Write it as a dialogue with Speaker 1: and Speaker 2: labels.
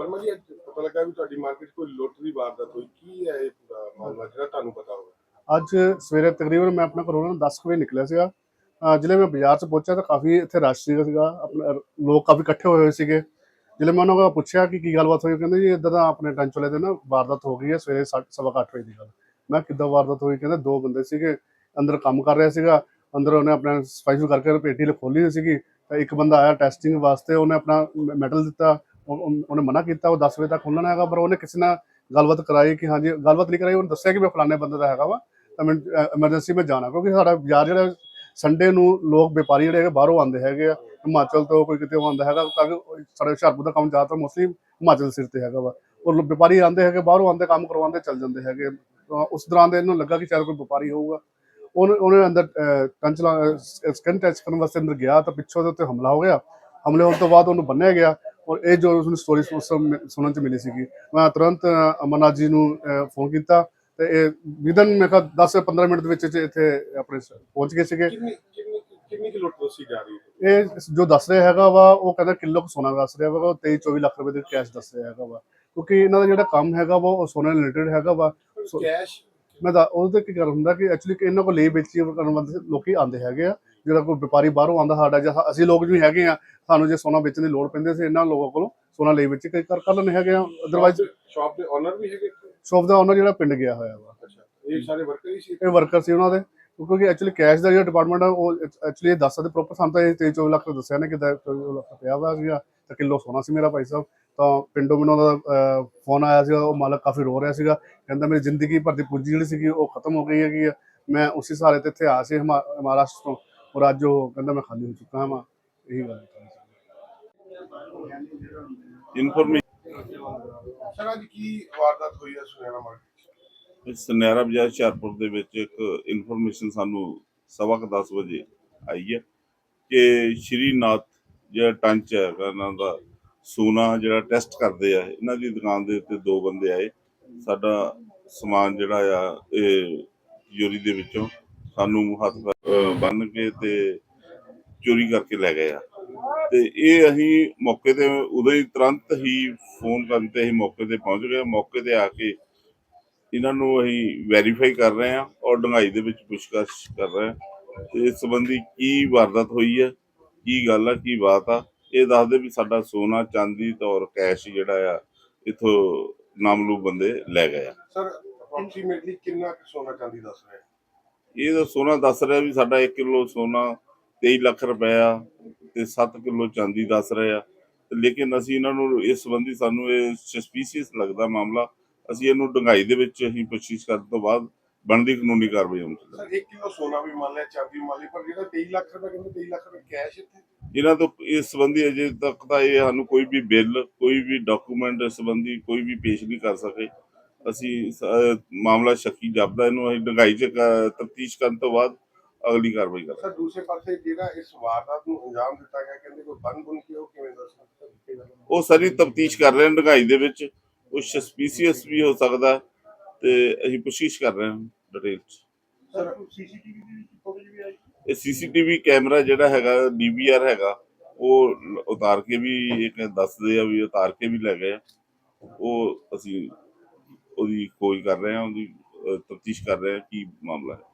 Speaker 1: ਵਰਮਾ ਜੀ, ਅੱਜ ਪਤਾ ਲੱਗਾ ਵੀ ਤੁਹਾਡੀ ਮਾਰਕੀਟ ਕੋਈ ਲੁੱਟ ਵਾਰਦਾਤ ਹੋਈ। ਕੀ ਹੈ ਇਹ ਪੂਰਾ ਮਾਮਲਾ ਜਿਹੜਾ ਤੁਹਾਨੂੰ ਪਤਾ ਹੋਵੇ?
Speaker 2: ਅੱਜ ਸਵੇਰੇ ਤਕਰੀਬਨ ਮੈਂ ਆਪਣਾ ਘਰੋਂ 10 ਵਜੇ ਨਿਕਲਿਆ ਸੀਗਾ। ਜਿਲੇ ਮੈਂ ਬਾਜ਼ਾਰ 'ਚ ਪਹੁੰਚਿਆ ਤਾਂ ਕਾਫੀ ਇੱਥੇ ਰਸ਼ ਸੀਗਾ ਆਪਣਾ ਲੋਕ ਕਾਫੀ ਇਕੱਠੇ ਹੋਏ ਹੋਏ ਸੀਗੇ। ਜਿਲੇ ਮੈਂ ਉਹਨਾਂ ਕੋਲ ਪੁੱਛਿਆ ਕਿ ਕੀ ਗੱਲਬਾਤ ਹੋਈ ਕਹਿੰਦੇ ਜੀ ਇਦਾਂ ਦਾ ਆਪਣੇ ਟੰਚੋਲੇ ਦੇ ਨਾ ਵਾਰਦਾਤ ਹੋ ਗਈ ਹੈ ਸਵੇਰੇ ਸੱਤ- ਸਵਾ ਕੁ ਅੱਠ ਵਜੇ ਦੀ ਗੱਲ। ਮੈਂ ਕਿੱਦਾਂ ਵਾਰਦਾਤ ਹੋਈ? ਕਹਿੰਦੇ ਦੋ ਬੰਦੇ ਸੀਗੇ, ਅੰਦਰ ਕੰਮ ਕਰ ਰਿਹਾ ਸੀਗਾ। ਅੰਦਰ ਉਹਨੇ ਆਪਣਾ ਸਫ਼ਾਈ ਕਰਕੇ ਪੇਟੀ ਖੋਲੀ ਸੀਗੀ। ਤਾਂ ਇੱਕ ਬੰਦਾ ਆਇਆ ਟੈਸਟਿੰਗ ਵਾਸਤੇ, ਉਹਨੇ ਆਪਣਾ ਮੈਟਲ ਦਿੱਤਾ। ਉਹਨੇ ਮਨਾ ਕੀਤਾ, ਉਹ 10 ਵਜੇ ਤੱਕ ਖੁੱਲਣਾ ਹੈਗਾ, ਪਰ ਉਹਨੇ ਕਿਸੇ ਨਾਲ ਗੱਲਬਾਤ ਕਰਾਈ ਕਿ ਹਾਂਜੀ, ਗੱਲਬਾਤ ਨਹੀਂ ਕਰਾਈ, ਉਹਨੇ ਦੱਸਿਆ ਕਿ ਮੈਂ ਫਲਾਣੇ ਬੰਦੇ ਦਾ ਹੈਗਾ ਵਾ, ਤਾਂ ਮੈਂ ਐਮਰਜੈਂਸੀ ਵਿੱਚ ਜਾਣਾ, ਕਿਉਂਕਿ ਸਾਡਾ ਬਾਜ਼ਾਰ ਜਿਹੜਾ ਸੰਡੇ ਨੂੰ ਲੋਕ ਵਪਾਰੀ ਜਿਹੜੇ ਹੈਗੇ ਬਾਹਰੋਂ ਆਉਂਦੇ ਹੈਗੇ ਆ, ਹਿਮਾਚਲ ਤੋਂ ਕੋਈ ਕਿਤੇ ਆਉਂਦਾ ਹੈਗਾ, ਤਾਂ ਕਿ ਸਾਡੇ ਹੁਸ਼ਿਆਰਪੁਰ ਦਾ ਕੰਮ ਜ਼ਿਆਦਾਤਰ ਮੋਸਟਲੀ ਹਿਮਾਚਲ ਸਿਰ ਤੇ ਹੈਗਾ ਵਾ। ਉਹ ਵਪਾਰੀ ਆਉਂਦੇ ਹੈਗੇ, ਬਾਹਰੋਂ ਆਉਂਦੇ, ਕੰਮ ਕਰਵਾਉਂਦੇ, ਚੱਲ ਜਾਂਦੇ ਹੈਗੇ ਉਸ ਦੌਰਾਨ ਦੇ ਇਹਨੂੰ ਲੱਗਾ ਕਿ ਸ਼ਾਇਦ ਕੋਈ ਵਪਾਰੀ ਹੋਊਗਾ। ਉਹਨੇ ਉਹਨੇ ਅੰਦਰ ਕੰਚਲਾ ਸਕਿਨ ਟੈਸਟ ਕਰਨ ਵਾਸਤੇ ਅੰਦਰ ਗਿਆ, ਤਾਂ ਪਿੱਛੋਂ ਦੇ ਉੱਤੇ ਹਮਲਾ ਹੋ ਗਿਆ। ਹਮਲੇ ਹੋਣ ਤੋਂ ਬਾਅਦ ਉਹਨੂੰ ਬੰਨਿਆ ਗਿਆ। ਔਰ ਇਹ ਜੋ ਉਸਨੂੰ ਸਟੋਰੀ ਸੁਣਨ ਚ ਮਿਲੀ ਸੀਗੀ ਮੈਂ ਤੁਰੰਤ ਅਮਰਨਾਥ ਜੀ ਨੂੰ ਫੋਨ ਕੀਤਾ ਤੇ ਇਹ ਵਿਦਨ ਮੈਂ ਕਿਹਾ 10 15 ਮਿੰਟ ਦੇ ਵਿੱਚ ਇੱਥੇ ਆਪਣੇ ਪਹੁੰਚ ਗਏ ਸੀਗੇ।
Speaker 1: ਕਿੰਨੀ ਕਿੰਨੀ ਕਿੰਨੀ ਕੁ ਲੁੱਟ ਦੱਸੀ ਜਾ ਰਹੀ ਹੈ?
Speaker 2: ਇਹ ਜੋ ਦੱਸ ਰਿਹਾ ਹੈਗਾ ਵਾ ਉਹ ਕਹਿੰਦਾ ਕਿਲੋ ਕੁ ਸੋਨਾ ਦੱਸ ਰਿਹਾ ਵਾ ਉਹ 23 24 ਲੱਖ ਰੁਪਏ ਦੇ ਕੈਸ਼ ਦੱਸ ਰਿਹਾ ਹੈਗਾ ਵਾ। ਕਿਉਂਕਿ ਇਹਨਾਂ ਦਾ ਜਿਹੜਾ ਕੰਮ ਹੈਗਾ ਵਾ ਉਹ ਸੋਨੇ ਨਾਲ ਰਿਲੇਟਡ ਹੈਗਾ ਵਾ।
Speaker 1: ਕੈਸ਼
Speaker 2: ਮੈਂ ਤਾਂ ਉਹਦੇ ਤੇ ਕੀ ਕਰ ਹੁੰਦਾ ਕਿ ਐਕਚੁਅਲੀ ਕਿ ਇਹਨਾਂ ਕੋਲ ਲਈ ਵੇਚੀ ਕਰਨ ਵਾਲੇ ਲੋਕੀ ਆਉਂਦੇ ਹੈਗੇ ਆ। ਜਿਹੜਾ ਕੋਈ ਵਪਾਰੀ ਬਾਹਰੋਂ ਆਉਂਦਾ ਸਾਡਾ ਜਾਂ ਅਸੀਂ ਲੋਕ ਵੀ ਹੈਗੇ ਆ ਸਾਨੂੰ ਜੇ ਸੋਨਾ ਵੇਚਣ ਦੀ ਲੋੜ ਪੈਂਦੀ ਸੀ ਇਹਨਾਂ ਲੋਕਾਂ ਕੋਲੋਂ ਸੋਨਾ ਲਈ ਵੇਚ ਕਰ ਕਰ ਲੈਂਦੇ ਹੈਗੇ ਆ। ਅਦਰਵਾਈਜ਼
Speaker 1: ਸ਼ਾਪ ਦੇ ਓਨਰ ਵੀ ਹੈਗੇ?
Speaker 2: ਸ਼ੋਪ ਦਾ ਓਨਰ ਜਿਹੜਾ ਪਿੰਡ ਗਿਆ ਹੋਇਆ ਵਾ।
Speaker 1: ਅੱਛਾ ਇਹ ਸਾਰੇ ਵਰਕਰ ਹੀ ਸੀ
Speaker 2: ਇਹ ਵਰਕਰ ਸੀ ਉਹਨਾਂ ਦੇ। ਕਿਉਂਕਿ ਐਕਚੁਅਲੀ ਕੈਸ਼ ਦਾ ਜਿਹੜਾ ਡਿਪਾਰਟਮੈਂਟ ਆ ਉਹ ਐਕਚੁਅਲੀ ਇਹ ਦੱਸ ਸਕਦੇ ਪ੍ਰੋਪਰ ਸਾਨੂੰ ਤਾਂ ਇਹ 23 24 ਲੱਖ ਦੱਸਿਆ ਨੇ ਕਿ 24 ਲੱਖ ਪਿਆ ਵਾ ਸੀਗਾ ਤਾਂ ਕਿਲੋ ਸੋਨਾ ਸੀ ਮੇਰਾ ਭਾਈ ਸਾਹਿਬ। ਤਾਂ ਪਿੰਡੋਂ ਮੈਨੂੰ ਉਹਦਾ ਫੋਨ ਆਇਆ ਸੀਗਾ ਉਹ ਮਾਲਕ ਕਾਫੀ ਰੋ ਰਿਹਾ ਸੀਗਾ। ਕਹਿੰਦਾ ਮੇਰੀ ਜ਼ਿੰਦਗੀ ਭਰ ਦੀ ਪੂੰਜੀ ਜਿਹੜੀ ਸੀਗੀ ਉਹ ਖਤਮ ਹੋ ਗਈ ਹੈਗੀ ਆ। ਮੈਂ ਉਸੇ ਸਹਾਰੇ ਤੇ ਇੱਥੇ ਆ ਸੀ ਮਹਾਰਾਸ਼ਟਰ ਤੋਂ। ਔਰ ਅੱਜ ਉਹ ਕਹਿੰਦਾ ਮੈਂ ਖਾਲੀ ਹੋ ਚੁੱਕਾ ਹਾਂ ਇਹੀ ਗੱਲ ਹੈ
Speaker 3: ਇਨਫੋਰਮੇਸ਼ਨ
Speaker 1: ਸਰ ਅੱਜ ਕੀ ਵਾਰਦਾਤ ਹੋਈ ਹੈ ਸੁਨੇਰਾ ਮਾਰਕੀਟ
Speaker 3: ਸੁਨਹਿਰਾ ਬਾਜ਼ਾਰ ਹੁਸ਼ਿਆਰਪੁਰ ਦੇ ਵਿੱਚ ਇੱਕ ਇਨਫੋਰਮੇਸ਼ਨ ਸਾਨੂੰ ਸਵਾ ਕੁ 10 ਵਜੇ ਆਈ ਹੈ ਕਿ ਸ਼੍ਰੀਨਾਥ ਜਿਹੜਾ ਟੰਚ ਹੈ ਇਹਨਾਂ ਦਾ ਸੋਨਾ ਜਿਹੜਾ ਟੈਸਟ ਕਰਦੇ ਆ ਇਹਨਾਂ ਦੀ ਦੁਕਾਨ ਦੇ ਉੱਤੇ ਦੋ ਬੰਦੇ ਆਏ। ਸਾਡਾ ਸਮਾਨ ਜਿਹੜਾ ਆ ਇਹ ਚੋਰੀ ਦੇ ਵਿੱਚੋਂ ਸਾਨੂੰ ਹੱਥ ਬੰਨ ਕੇ ਤੇ ਚੋਰੀ ਕਰਕੇ ਲੈ ਗਏ ਆ। ਤੇ ਇਹ ਅਸੀਂ ਮੌਕੇ ਤੇ ਉਦੋਂ ਹੀ ਤੁਰੰਤ ਹੀ ਫੋਨ ਕਰਨ ਤੇ ਅਸੀਂ ਮੌਕੇ ਤੇ ਪਹੁੰਚ ਗਏ। ਮੌਕੇ ਤੇ ਆ ਕੇ ਇਹਨਾਂ ਨੂੰ ਅਸੀਂ ਵੈਰੀਫਾਈ ਕਰ ਰਹੇ ਹਾਂ ਔਰ ਡੰਗਾਈ ਦੇ ਵਿੱਚ ਪੁੱਛਗਛ ਕਰ ਰਹੇ ਹਾਂ ਤੇ ਇਸ ਸੰਬੰਧੀ ਕੀ ਵਾਰਦਾਤ ਹੋਈ ਹੈ, ਕੀ ਗੱਲ ਆ, ਕੀ ਬਾਤ ਆ। ਇਹ ਦੱਸਦੇ ਵੀ ਸਾਡਾ ਸੋਨਾ, ਚਾਂਦੀ ਤੌਰ ਕੈਸ਼ ਜਿਹੜਾ ਆ, ਇਥੋਂ ਨਾਮਲੂ ਬੰਦੇ ਲੈ ਗਏ ਆ।
Speaker 1: ਸਰ ਅਪਰੋਕਸੀਮੇਟਲੀ ਕਿੰਨਾ ਸੋਨਾ, ਚਾਂਦੀ ਦੱਸ ਰਹੇ
Speaker 3: ਇਹ ਤਾਂ ਸੋਨਾ ਦੱਸ ਰਿਹਾ ਵੀ ਸਾਡਾ 1 ਕਿਲੋ ਸੋਨਾ 23 ਲੱਖ ਰੁਪਇਆ ਤੇ 7 ਕਿਲੋ ਚਾਂਦੀ ਦੱਸ ਰਹੇ ਆ। ਤੇ ਲੇਕਿਨ ਅਸੀਂ ਇਹਨਾਂ ਨੂੰ ਇਸ ਸੰਬੰਧੀ ਸਾਨੂੰ ਇਹ ਸਸਪੀਸੀਅਸ ਲੱਗਦਾ ਮਾਮਲਾ। ਅਸੀਂ ਇਹਨੂੰ ਡੰਗਾਈ ਦੇ ਵਿੱਚ ਅਸੀਂ ਪੁੱਛਿਸ਼ ਕਰਨ ਤੋਂ ਬਾਅਦ ਬਣਦੀ ਕਾਨੂੰਨੀ ਕਾਰਵਾਈ ਹੋਣੀ ਚਾਹੀਦੀ।
Speaker 1: ਸਰ 1 ਕਿਲੋ ਸੋਨਾ ਵੀ ਮੰਨ ਲਿਆ ਚਾਂਦੀ ਵੀ ਮੰਨ ਲਈ ਪਰ ਜਿਹੜਾ 23 ਲੱਖ ਰੁਪਏ ਕਹਿੰਦੇ 23 ਲੱਖ ਰੁਪਏ ਕੈਸ਼ ਇੱਥੇ?
Speaker 3: ਇਹਨਾਂ ਤੋਂ ਇਸ ਸੰਬੰਧੀ ਅਜੇ ਤੱਕ ਤਾਂ ਇਹ ਸਾਨੂੰ ਕੋਈ ਵੀ ਬਿੱਲ ਕੋਈ ਵੀ ਡਾਕੂਮੈਂਟ ਸੰਬੰਧੀ ਕੋਈ ਵੀ ਪੇਸ਼ ਨਹੀਂ ਕਰ ਸਕੇ। ਅਸੀਂ ਸ- ਮਾਮਲਾ ਸ਼ੱਕੀ ਜਾਪਦਾ ਇਹਨੂੰ ਅਸੀਂ ਡੰਗਾਈ ਚ ਤਫਤੀਸ਼ ਕਰਨ ਤੋਂ ਬਾਅਦ ਅਗਲੀ ਕਾਰਵਾਈ ਕਰਾਂਗੇ।
Speaker 1: ਸਰ ਦੂਸਰੇ ਪਾਸੇ ਜਿਹੜਾ ਇਸ ਵਾਰਦਾਤ ਨੂੰ ਅੰਜਾਮ ਦਿੱਤਾ ਗਿਆ ਕਹਿੰਦੇ ਕੋਈ ਬੰਨ ਬੁਨ ਕੇ ਉਹ ਕਿਵੇਂ ਦੱਸ ਸਕਦੇ
Speaker 3: ਉਹ ਸਾਰੀ ਤਫਤੀਸ਼ ਕਰ ਰਹੇ ਹਾਂ ਡੰਗਾਈ ਦੇ ਵਿੱਚ। ਉਹ ਸਸਪੀਸੀਅਸ ਵੀ ਹੋ ਸਕਦਾ ਤੇ ਅਸੀਂ ਪੁੱਛਿਸ਼ ਕਰ ਰਹੇ ਹਾਂ ਡਿਟੇਲ ਚ।
Speaker 1: ਸਰ ਸੀਸੀਟੀਵੀ ਦੀ ਫੁਟੇਜ ਵੀ ਆਈ?
Speaker 3: ਇਹ ਸੀਸੀਟੀਵੀ ਕੈਮਰਾ ਜਿਹੜਾ ਹੈਗਾ ਡੀਵੀਆਰ ਹੈਗਾ ਉਹ ਲ- ਉਤਾਰ ਕੇ ਵੀ ਇੱਕ ਦੱਸਦੇ ਆ ਵੀ ਉਤਾਰ ਕੇ ਵੀ ਲੈ ਗਏ ਆ। ਉਹ ਅਸੀਂ ਉਹਦੀ ਖੋਜ ਕਰ ਰਹੇ ਹਾਂ ਉਹਦੀ ਤਫਤੀਸ਼ ਕਰ ਰਹੇ ਹਾਂ ਕੀ ਮਾਮਲਾ ਹੈ